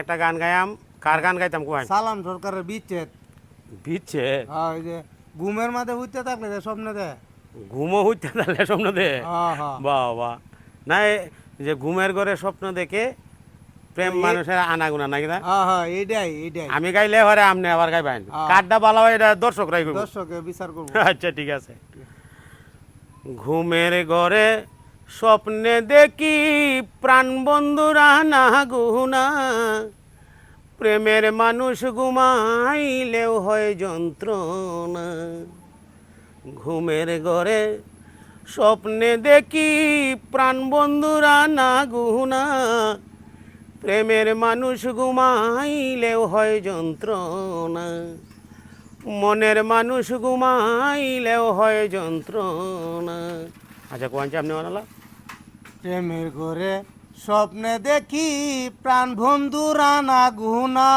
একটা গান গায়াম কার গান গাইতাম কোয়াই সালাম সরকারের বিচ্ছেদ। বিচ্ছে হ্যাঁ ওই যে ঘুমের মাঝে উঠতে থাকলে যে স্বপ্নে দে। ঘুমো হইতে তাহলে স্বপ্ন দে? হ্যাঁ হ্যাঁ। বাহ বাহ না যে ঘুমের ঘরে স্বপ্ন দেখে প্রেম মানুষের আনাগুনা নাকি না? হ্যাঁ এইটাই এইটাই। আমি গাইলে হরে আপনি আবার গাইবেন। কাঠটা ভালো হয় এটা দর্শকরাই করব। দর্শকে বিচার করব। আচ্ছা ঠিক আছে। ঘুমের ঘরে স্বপ্নে দেখি প্রাণ বন্ধুরা না গুনা প্রেমের মানুষ ঘুমাইলেও হয় যন্ত্রণা। ঘুমের ঘরে স্বপ্নে দেখি প্রাণ বন্ধুরা না গুনা প্রেমের মানুষ ঘুমাইলেও হয় যন্ত্রণা। মনের মানুষ ঘুমাইলেও হয় যন্ত্রণা। আচ্ছা কোয়াঞ্চে আপনি বানালা প্রেমের ঘরে স্বপ্নে দেখি প্রাণ বন্ধু রানা গুনা।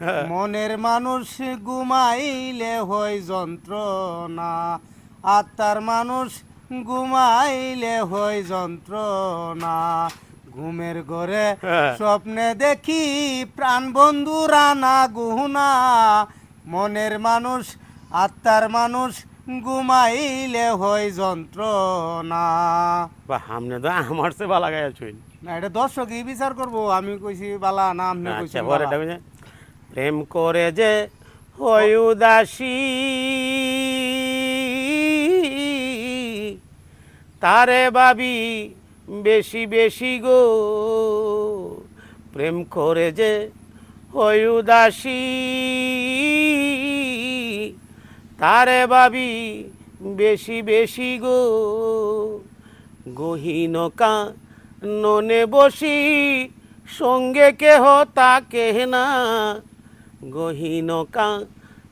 হ্যাঁ। মনের মানুষ ঘুমাইলে হয় যন্ত্রণা। আত্মার মানুষ ঘুমাইলে হয় যন্ত্রণা। ঘুমের ঘরে হ্যাঁ। স্বপ্নে দেখি প্রাণ বন্ধু রানা গুনা। মনের মানুষ আত্মার মানুষ ঘুমাইলে হয় যন্ত্রণা। বা আমনে তো আমার সে বালা গায়ে ছুই না এটা দর্শক দর্শকই বিচার করব আমি কইছি বালা না আপনি কইছি আচ্ছা পরে এটা বুঝে। প্রেম করে যে হয় উদাসী তারে ভাবি বেশি বেশি গো। প্রেম করে যে হয় উদাসী। তারে ভাবি, বেশি বেশি গো। গহীনকা ননে বসি, সঙ্গে কেহ তাকে না। গহীনকা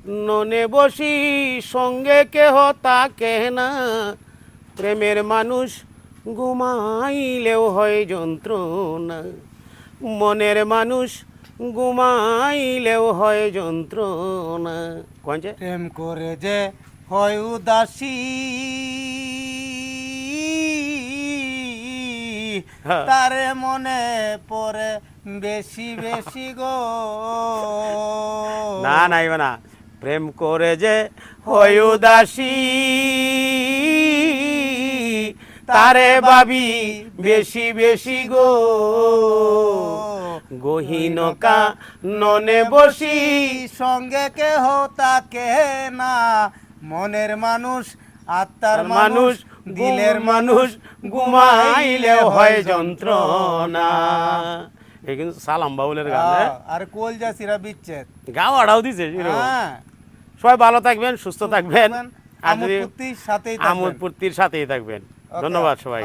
ননে বসি, সঙ্গে কেহ তাকে না। প্রেমের মানুষ ঘুমাইলেও হয় যন্ত্রণা। মনের মানুষ ঘুমাইলেও হয় যন্ত্রণা। কঞ্চে প্রেম করে যে হয় উদাসী। হ্যাঁ। তারে মনে পড়ে বেশি বেশি গো। না না। প্রেম করে যে হয় উদাসী। তারে ভাবি বেশি বেশি গো। গহীনকা ননে বসি সঙ্গে কেহ তাকে না। মনের মানুষ আত্মার মানুষ দিলের মানুষ ঘুমাইলেও হয় যন্ত্রণা। কিন্তু সালাম বাউলের গান হ্যাঁ? আর কোল যাসিরা বিচ্ছেদ। গাও আড়াও দিছে। হ্যাঁ। সবাই ভালো থাকবেন সুস্থ থাকবেন। আর সাথেই। আমোদ ফুর্তির সাথেই থাকবেন। ধন্যবাদ সবাই